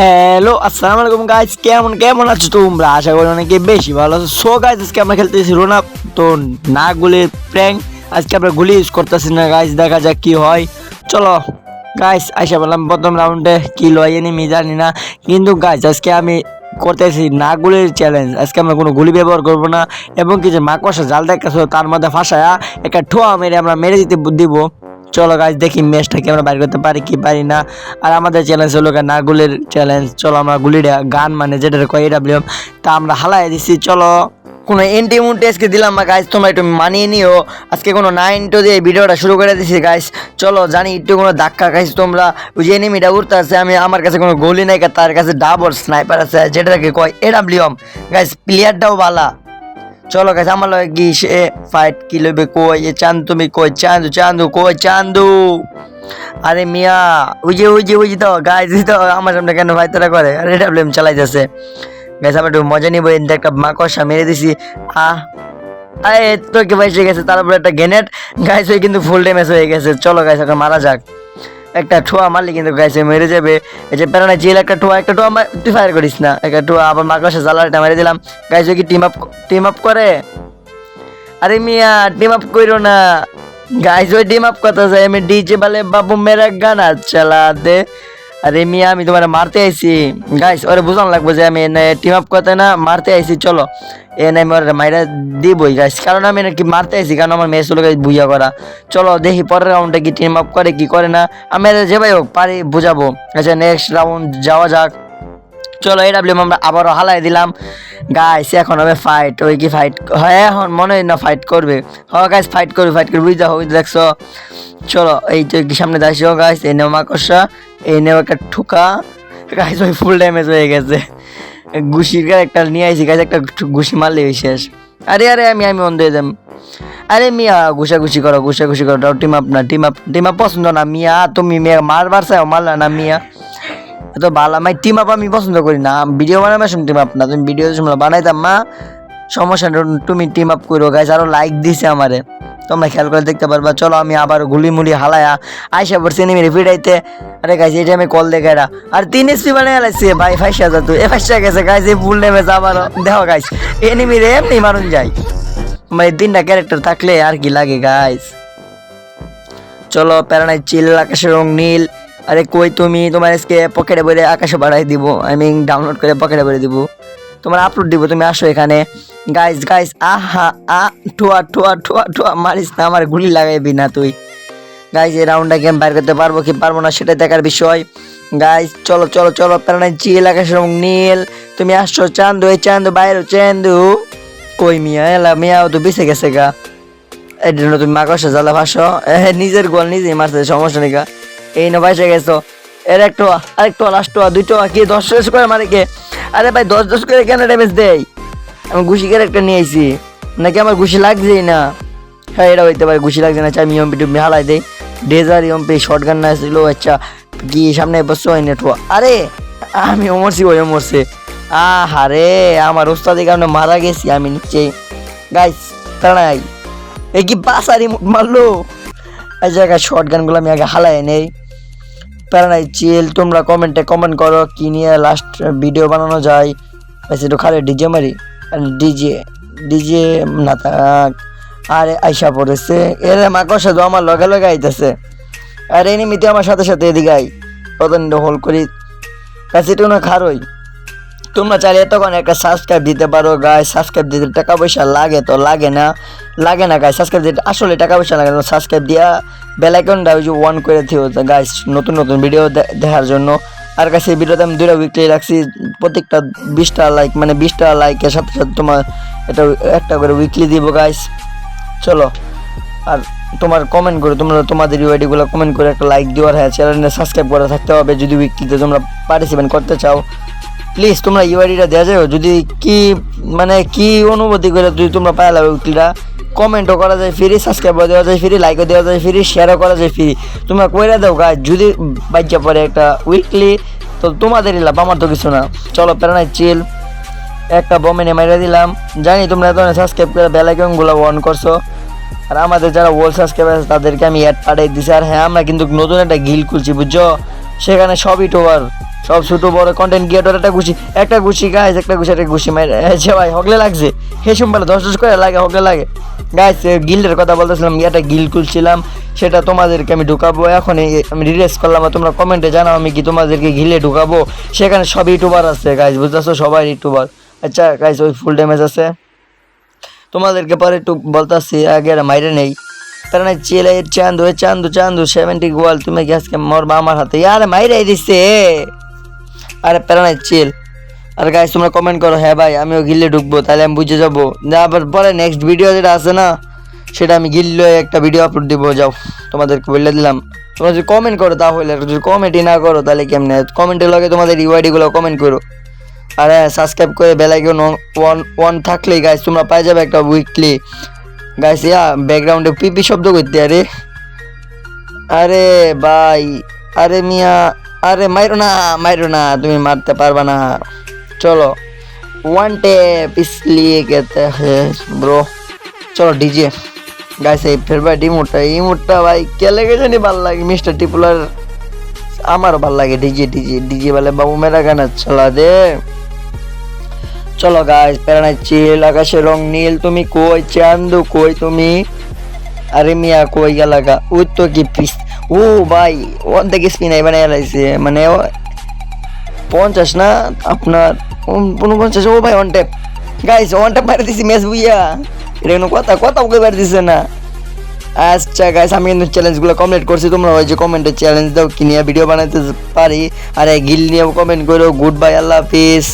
Hello আসসালামু আলাইকুম guys কেমন কেমন আছো তোমরা? আশা করি অনেকে বেশি ভালো আছো। সো গাইস আজকে আমরা খেলতেছি রোনা তো না গুলির প্র্যাঙ্ক আজকে আমরা গুলি ইউজ করতেছি না গাইস দেখা যাক কি হয়। চলো গাইস আইসা বললাম, প্রথম রাউন্ডে কি লয় এনিমি জানি না। কিন্তু গাইস আজকে আমি করতেছি না গুলির চ্যালেঞ্জ আজকে আমরা কোনো গুলি ব্যবহার করব না। এবং কি যে মাকড়সা জাল দেখাছো তার মধ্যে ফাঁসায়া একটা ঠোয়া মেরে আমরা মেরে দিতে দিব। চলো গাছ দেখি ম্যাচটা আমরা বাইর করতে পারি কি পারি না। আর আমাদের চ্যালেঞ্জ হলো না গুলির চ্যালেঞ্জ চলো আমরা গুলিটা গান মানে যেটা কয় এডাব্লিউএম তা আমরা হালাই দিছি, চলো। কোনো এন্টি মুন্টি আজকে দিলাম না গাইজ তোমরা একটু মানিয়ে নিও। আজকে কোনো নাইন টু দিয়ে ভিডিওটা শুরু করে দিছি গাইজ চলো, জানি একটু কোনো ধাক্কা খাইছি তোমরা। ওই যে এনিমিটা উঠতে আছে আমি আমার কাছে কোনো গলি নাই, তার কাছে ডাবল স্নাইপার আছে যেটাকে কয় এডাব্লিউএম গাইজ প্লেয়ারটাও বালা। চলো গাছ আমার লগে কি সে ফাইট কি লইবে? কই? এ চাঁদ তুমি কই? চান্দু চান্দু, কই? চান্দু! আরে মিয়া, ওই যে ওই যে ওই যে তো গাছ তো, আমার সামনে কেন ফাইতরা করে? আরে ডাবলেম চালাইতেছে। গাছ আমার একটু মজা নিবো এনতে একটা মাকড়সা মেরে দিছি। আহ! আরে তো কি বেঁচে গেছে? তারপরে একটা গ্রেনেড গাছ হয়ে কিন্তু ফুল ড্যামেজ হয়ে গেছে। চলো গাছ এখন মারা যাক। একটা ঠোয়া মারলে কিন্তু গাইছে মেরে যাবে। এই যে প্যারানা জেল একটা ঠোয়া একটা ঠোয়া তুই ফায়ার করিস না। একটা ঠোয়া আবার মাকড়সা জ্বালাটা মেরে দিলাম। গাইছে কি টিম আপ টিম আপ করে? আরে মিয়া টিম আপ করো না। গাইজ ওই টিম আপ কথা যায় আমি ডিজে বলে বাবু মেরা গানা চালা দে আরে মিয়া, আমি তোমার মারতে আইছি। গাইস ওরে বুঝান লাগবো যে আমি এনে টিম আপ করতে না, মারতে আইছি, চলো। এনে আমি ওর মাইরা দিবই গাইস কারণ আমি নাকি মারতে আইছি? কারণ আমার মেয়ে ছিল বুঝা করা। চলো, দেখি পরের রাউন্ডে কি টিম আপ করে, কি করে না। আমি যে ভাই হোক পারি, বুঝাবো। আচ্ছা নেক্সট রাউন্ড যাওয়া যাক। চলো, এই ডাব্লিউ আমরা আবারও হালাই দিলাম। গাইস এখন হবে ফাইট ওই কি ফাইট হ্যাঁ এখন মনে হয় না ফাইট করবে। হ গাইস ফাইট করবে ফাইট করবে। বুঝতে হবে দেখছ? চলো, এই কি সামনে দাসিও গাইস এই নেও মাকড়সা, এই একটা ঠুকা। গাইস ওই ফুল ড্যামেজ হয়ে গেছে। ঘুষির একটা নিয়ে আইছি গাইস একটা ঘুষি মারলে শেষ। আরে আরে, আমি আমি অন দিয়ে দেম আরে, মিয়া ঘুষাঘুষি করো ঘুষাঘুষি করো। টিম আপ না টিম আপ টিম আপ পছন্দ না, মিয়া, তুমি মিয়া মারবার চাও, মারলা না, মিয়া। তো ভালো, আমি টিম আপ আমি পছন্দ করি না। ভিডিও বানাবার সময় টিম আপ না। তুমি ভিডিও বানাইতাম, মা, সমস্যা তুমি টিম আপ করো গাইজ আরও লাইক দিছে আমারে। তোমরা খেয়াল করে দেখতে পারবা। চলো, আমি আবার গুলি মুলি হালায়া আইসা পড়ছি নিমি ফিরাইতে আরে গাইজ এই টাইমে কল দেখে এরা আর তিন এসপি বানিয়ে আলাইছে। ভাই ফাইসা যা তুই এ ফাইসা গেছে গাইজ এই ফুল নেমে আবার দেখো গাইজ এনিমি রে এমনি মারুন যায়। মানে তিনটা ক্যারেক্টার থাকলে আর কি লাগে গাইজ চলো প্যারানাই চিল, আকাশের রং নীল। আরে কই তুমি? তোমার আজকে পকেটে ভরে আকাশে বাড়াই দিব। আমি ডাউনলোড করে পকেটে ভরে দিব। তোমার আপলোড দিব, তুমি আসো এখানে। গাইস গাইস আহা, আ, ঠোয়া ঠোয়া ঠোয়া ঠোয়া, মারিস না, আমার গুলি লাগাইবি না তুই। গাইস এই রাউন্ডটা গেম বাইর করতে পারব কি পারব না সেটা দেখার বিষয়। গাইস চলো চলো চলো প্যারানাই চিল আকাশের রং নীল। তুমি আসছো চান্দু, এই চান্দু, বাইরে চান্দু। কই মিয়া, এলা মিয়াও তো বেঁচে গেছে গা। জন্য তুমি মাকড়সা জ্বালা ভাসো। নিজের গোল নিজেই মারতে সমস্যা নেই গা। এই না বাইসে গেছো। এর একটা, আরেকটা লাস্ট দুইটো, কি, দশ দশ করে মারে কে? আরে ভাই, দশ দশ করে কেন ড্যামেজ দেয়? আমি ঘুষি ক্যারেক্টার নিয়ে আইছি। নাকি আমার ঘুষি লাগছেই না? হ্যাঁ এটা হইতে পারে, ঘুষি লাগছে না চাই আমি ইম্পি টুম্পি হালাই দেই। ডেজার ইম্পি শর্ট গান না ছিল আচ্ছা কি সামনে বসছো ওই নেটওয়ার্ক আরে, আমি মরছি ওই মরছে। আহারে, আমার ওস্তাদের কারণে মারা গেছি আমি নিচে গাইস তাড়াই এই কি বাসারি মারলো? এই জায়গায় শর্ট গানগুলো আমি আগে হালাই নেই। প্যারানাই চিল তোমরা কমেন্টে কমেন্ট করো কি নিয়ে লাস্ট ভিডিও বানানো যায়। বেশি তো খালি ডিজে মারি। ডিজে ডিজে না থাক। আরে, আইসা পড়েছে। এরে মাকড়সা তো আমার লগে লগে আইতেছে। আর, এনিমিতে আমার সাথে সাথে এদিকে আই কত হোল করি। কাছে তো না খারোই। তোমরা চাইলে এতক্ষণ একটা সাবস্ক্রাইব দিতে পারো গায়ে সাবস্ক্রাইব দিতে টাকা পয়সা লাগে তো লাগে না। লাগে না গায়ে সাবস্ক্রাইব দিতে আসলে টাকা পয়সা লাগে না। সাবস্ক্রাইব দিয়া বেলাইকনটা ওই যে ওয়ান করে দিও গাইস নতুন নতুন ভিডিও দেখার জন্য। আর কাছে ভিডিওতে আমি দুইটা উইকলি রাখছি। প্রত্যেকটা বিশটা লাইক মানে বিশটা লাইকের সাথে সাথে তোমার এটা একটা করে উইকলি দিব গাইস চলো। আর তোমার কমেন্ট করে, তোমরা তোমাদের ইউআইডিগুলো কমেন্ট করে একটা লাইক দিও। আর হ্যাঁ চ্যানেলে সাবস্ক্রাইব করে থাকতে হবে। যদি উইকলিতে তোমরা পার্টিসিপেট করতে চাও প্লিজ তোমরা ইউআইডিটা দেওয়া যাও যদি কি মানে কি অনুভূতি করে যদি তোমরা পাইলা উইকলিটা কমেন্টও করা যায় ফ্রি সাবস্ক্রাইবও দেওয়া যায় ফ্রি লাইকও দেওয়া যায় ফ্রি শেয়ারও করা যায় ফ্রি তোমরা কইরা দাও গাছ যদি বাচ্চা পরে একটা উইকলি তো তোমাদেরই লাভ, আমার তো কিছু না। চলো প্যারানাই চিল একটা বমেনে মেরে দিলাম। জানি তোমরা এত সাবস্ক্রাইব করে বেলাইকনগুলো অন করছ। আর আমাদের যারা ওয়াল সাবস্ক্রাইব আছে, তাদেরকে আমি অ্যাড পাঠিয়ে দিছি। আর হ্যাঁ আমরা কিন্তু নতুন একটা গিল খুলছি, বুঝছ? সেখানে সব ইউটিউবার সব ছোট বড় কন্টেন্ট ক্রিয়েটর একটা ঘুষি একটা ঘুষি গাইজ একটা ঘুষি একটা ঘুষি মারে হয়েছে ভাই, হগলে লাগছে। হেসুম বেলা দশ দশ করে লাগে, হগলে লাগে। গাইজ গিল্ডের কথা বলতেছিলাম একটা গিল খুলছিলাম, সেটা তোমাদেরকে আমি ঢুকাবো, এখন আমি রিলিজ করলাম তোমরা কমেন্টে জানাও আমি কি তোমাদেরকে গিলে ঢুকাবো। সেখানে সব ইউটিউবার আছে গাইজ বুঝতেছো? সবাই ইউটিউবার আচ্ছা গাইজ ওই ফুল ড্যামেজ আছে। তোমাদেরকে পরে একটু বলতেছি আগে মাইরে নেই। তার না চেলে, চান্দু চান্দু চান্দু সেভেন্টি গোয়াল, তুমি কি আজকে মরবা আমার হাতে? আরে মাইরে দিছে আরে প্যারা নাই চিল আর গাইস তোমরা কমেন্ট করো হ্যাঁ ভাই, আমিও গিল্লে ঢুকবো, তাহলে আমি বুঝে যাব। আবার পরে নেক্সট ভিডিও যেটা আছে না, সেটা আমি গিল্লে একটা ভিডিও আপলোড দিব, যাও, তোমাদেরকে বলে দিলাম। তোমরা যদি কমেন্ট করো তাহলে যদি কমেন্টই না করো, তাহলে কেমনে? কমেন্টের লগে তোমাদের ইউআইডিগুলো কমেন্ট করো। আর হ্যাঁ সাবস্ক্রাইব করে বেলাইকন ওয়ান ওয়ান থাকলেই গাইস তোমরা পাই যাবে একটা উইকলি গাইস ইয়া ব্যাকগ্রাউন্ডে পিপি শব্দ করতে, আরে। আরে ভাই, আরে মিয়া আরে মাইরো না মাইরো না, তুমি মারতে পারবা না। চলো ওয়ান টে পিসলি কেতে ব্রো চলো ডিজে গাইস এই ফেরবার ডিমুটটা ইমুটটা ভাই কেলে গেছে নি ভালো লাগে মিস্টার টিপুলার আমারও ভালো লাগে ডিজে ডিজে ডিজে বলে বাবু মেরা গান চলা দে। চলো গাইস প্যারানাই চিল, আকাশে রং নীল, তুমি কই, চান্দু কই, তুমি? আরে মিয়া, কই গেলাগা ওই তো কি পিস ও ভাই ওর থেকে স্পিন আই বানাই লাইছে। মানে পঞ্চাশ না? আপনার উনপঞ্চাশ। ও ভাই one tap guys one tap মারি দিছি ম্যাচ বুইয়া। এটা কোনো কথা কথা ওকে মারি দিছে না। আচ্ছা গাইস আমি কিন্তু চ্যালেঞ্জগুলো কমপ্লিট করছি। তোমরা ওই যে কমেন্টে চ্যালেঞ্জ দাও, কি নিয়ে ভিডিও বানাইতে পারি। আর গিল নিয়েও কমেন্ট করো। গুড বাই আল্লাহ হাফিজ।